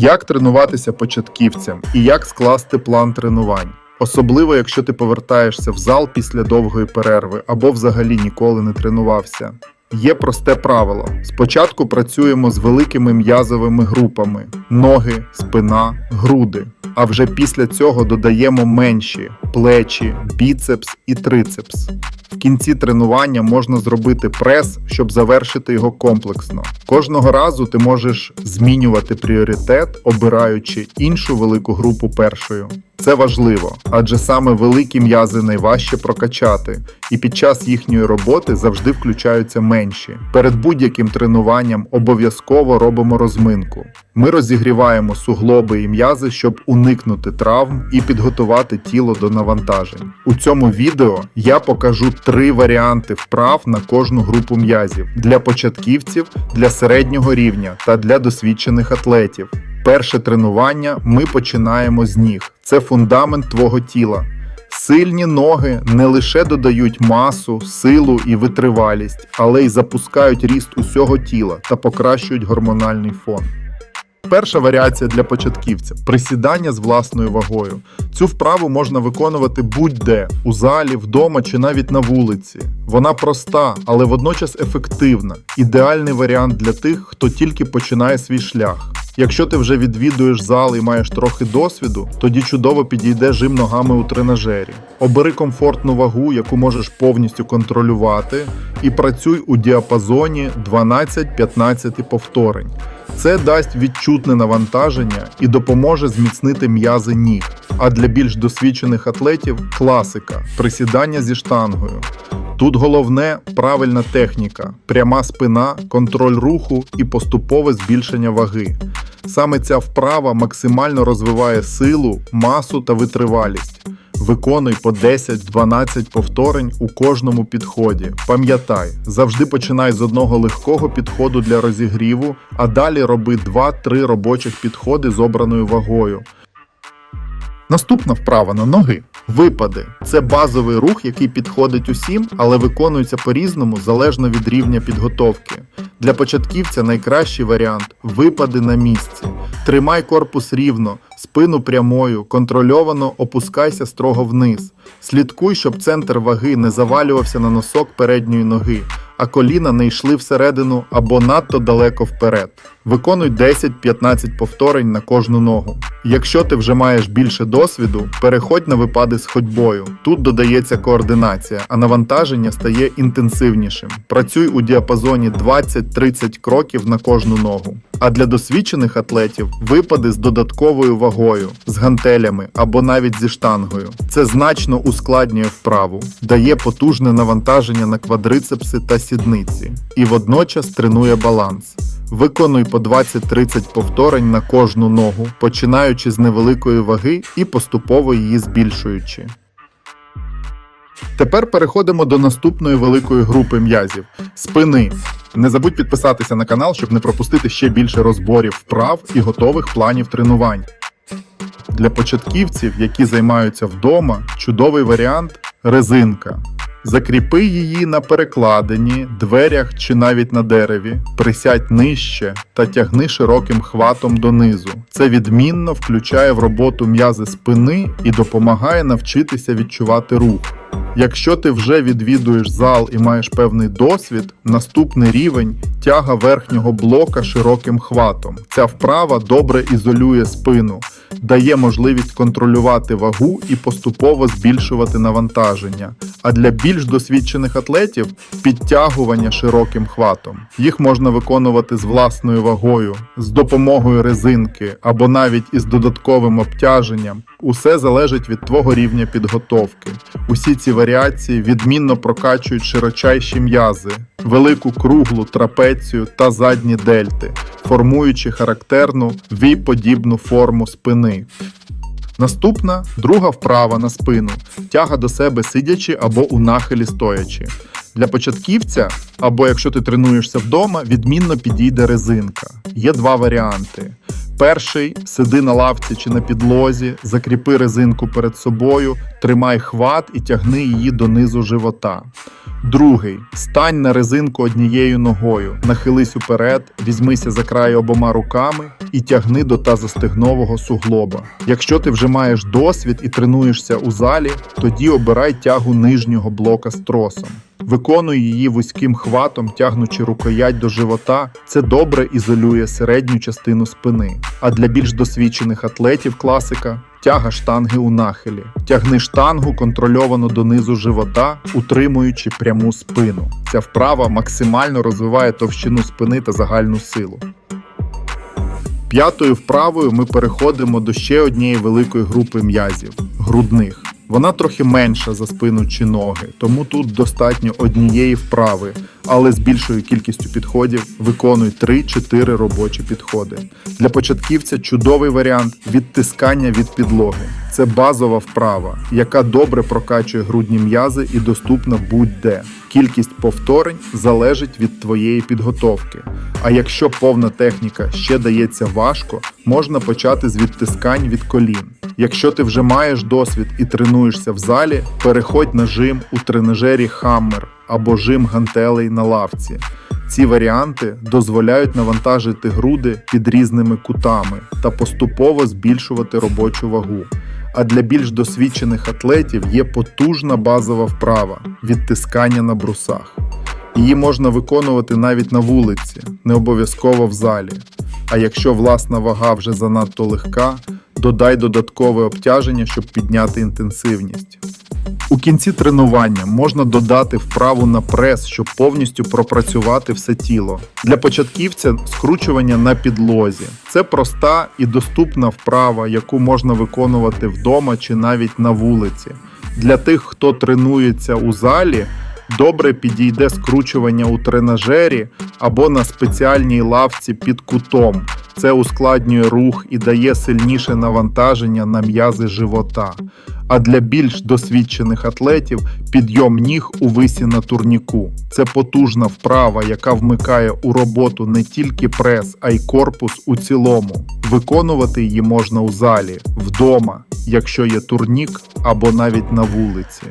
Як тренуватися початківцям і як скласти план тренувань? Особливо, якщо ти повертаєшся в зал після довгої перерви або взагалі ніколи не тренувався. Є просте правило: спочатку працюємо з великими м'язовими групами: ноги, спина, груди. А вже після цього додаємо менші плечі, біцепс і трицепс. В кінці тренування можна зробити прес, щоб завершити його комплексно. Кожного разу ти можеш змінювати пріоритет, обираючи іншу велику групу першою. Це важливо, адже саме великі м'язи найважче прокачати, і під час їхньої роботи завжди включаються менші. Перед будь-яким тренуванням обов'язково робимо розминку. Ми розігріваємо суглоби і м'язи, щоб уникнути травм і підготувати тіло до навантажень. У цьому відео я покажу три варіанти вправ на кожну групу м'язів для початківців, для середнього рівня та для досвідчених атлетів. Перше тренування ми починаємо з ніг. Це фундамент твого тіла. Сильні ноги не лише додають масу, силу і витривалість, але й запускають ріст усього тіла та покращують гормональний фон. Перша варіація для початківця присідання з власною вагою. Цю вправу можна виконувати будь-де у залі, вдома чи навіть на вулиці. Вона проста, але водночас ефективна. Ідеальний варіант для тих, хто тільки починає свій шлях. Якщо ти вже відвідуєш зал і маєш трохи досвіду, тоді чудово підійде жим ногами у тренажері. Обери комфортну вагу, яку можеш повністю контролювати, і працюй у діапазоні 12-15 повторень. Це дасть відчутне навантаження і допоможе зміцнити м'язи ніг. А для більш досвідчених атлетів класика присідання зі штангою. Тут головне правильна техніка, пряма спина, контроль руху і поступове збільшення ваги. Саме ця вправа максимально розвиває силу, масу та витривалість. Виконуй по 10-12 повторень у кожному підході. Пам'ятай, завжди починай з одного легкого підходу для розігріву, а далі роби 2-3 робочих підходи з обраною вагою. Наступна вправа на ноги. Випади це базовий рух, який підходить усім, але виконується по-різному залежно від рівня підготовки. Для початківця найкращий варіант випади на місці. Тримай корпус рівно, спину прямою, контрольовано опускайся строго вниз. Слідкуй, щоб центр ваги не завалювався на носок передньої ноги, а коліна не йшли всередину або надто далеко вперед. Виконуй 10-15 повторень на кожну ногу. Якщо ти вже маєш більше досвіду, переходь на випади з ходьбою. Тут додається координація, а навантаження стає інтенсивнішим. Працюй у діапазоні 20-30 кроків на кожну ногу. А для досвідчених атлетів випади з додатковою вагою, з гантелями або навіть зі штангою. Це значно ускладнює вправу, дає потужне навантаження на квадрицепси та сідниці і водночас тренує баланс. Виконуй по 20-30 повторень на кожну ногу, починаючи з невеликої ваги і поступово її збільшуючи. Тепер переходимо до наступної великої групи м'язів спини. Не забудь підписатися на канал, щоб не пропустити ще більше розборів вправ і готових планів тренувань. Для початківців, які займаються вдома, чудовий варіант резинка. Закріпи її на перекладині, дверях чи навіть на дереві, присядь нижче та тягни широким хватом донизу. Це відмінно включає в роботу м'язи спини і допомагає навчитися відчувати рух. Якщо ти вже відвідуєш зал і маєш певний досвід, наступний рівень тяга верхнього блока широким хватом. Ця вправа добре ізолює спину, дає можливість контролювати вагу і поступово збільшувати навантаження. А для більш досвідчених атлетів підтягування широким хватом. Їх можна виконувати з власною вагою, з допомогою резинки або навіть із додатковим обтяженням. Усе залежить від твого рівня підготовки. Усі ці варіації відмінно прокачують широчайші м'язи, велику круглу трапецію та задні дельти, формуючи характерну вій-подібну форму спини. Наступна друга вправа на спину тяга до себе сидячи або у нахилі стоячи. Для початківця, або якщо ти тренуєшся вдома, відмінно підійде резинка. Є два варіанти. Перший сиди на лавці чи на підлозі, закріпи резинку перед собою, тримай хват і тягни її донизу живота. Другий стань на резинку однією ногою, нахились уперед, візьмися за край обома руками і тягни до тазостегнового суглоба. Якщо ти вже маєш досвід і тренуєшся у залі, тоді обирай тягу нижнього блока з тросом. Виконуй її вузьким хватом, тягнучи рукоять до живота. Це добре ізолює середню частину спини. А для більш досвідчених атлетів класика тяга штанги у нахилі. Тягни штангу контрольовано донизу живота, утримуючи пряму спину. Ця вправа максимально розвиває товщину спини та загальну силу. П'ятою вправою ми переходимо до ще однієї великої групи м'язів грудних. Вона трохи менша за спину чи ноги, тому тут достатньо однієї вправи, але з більшою кількістю підходів виконуй 3-4 робочі підходи. Для початківця чудовий варіант відтискання від підлоги. Це базова вправа, яка добре прокачує грудні м'язи і доступна будь-де. Кількість повторень залежить від твоєї підготовки. А якщо повна техніка ще дається важко, можна почати з відтискань від колін. Якщо ти вже маєш досвід і тренуєшся в залі, переходь на жим у тренажері Хаммер або жим гантелей на лавці. Ці варіанти дозволяють навантажити груди під різними кутами та поступово збільшувати робочу вагу. А для більш досвідчених атлетів є потужна базова вправа відтискання на брусах. Її можна виконувати навіть на вулиці, не обов'язково в залі. А якщо власна вага вже занадто легка, додай додаткове обтяження, щоб підняти інтенсивність. У кінці тренування можна додати вправу на прес, щоб повністю пропрацювати все тіло. Для початківця скручування на підлозі. Це проста і доступна вправа, яку можна виконувати вдома чи навіть на вулиці. Для тих, хто тренується у залі, добре підійде скручування у тренажері або на спеціальній лавці під кутом. Це ускладнює рух і дає сильніше навантаження на м'язи живота. А для більш досвідчених атлетів підйом ніг у висі на турніку. Це потужна вправа, яка вмикає у роботу не тільки прес, а й корпус у цілому. Виконувати її можна у залі, вдома, якщо є турнік або навіть на вулиці.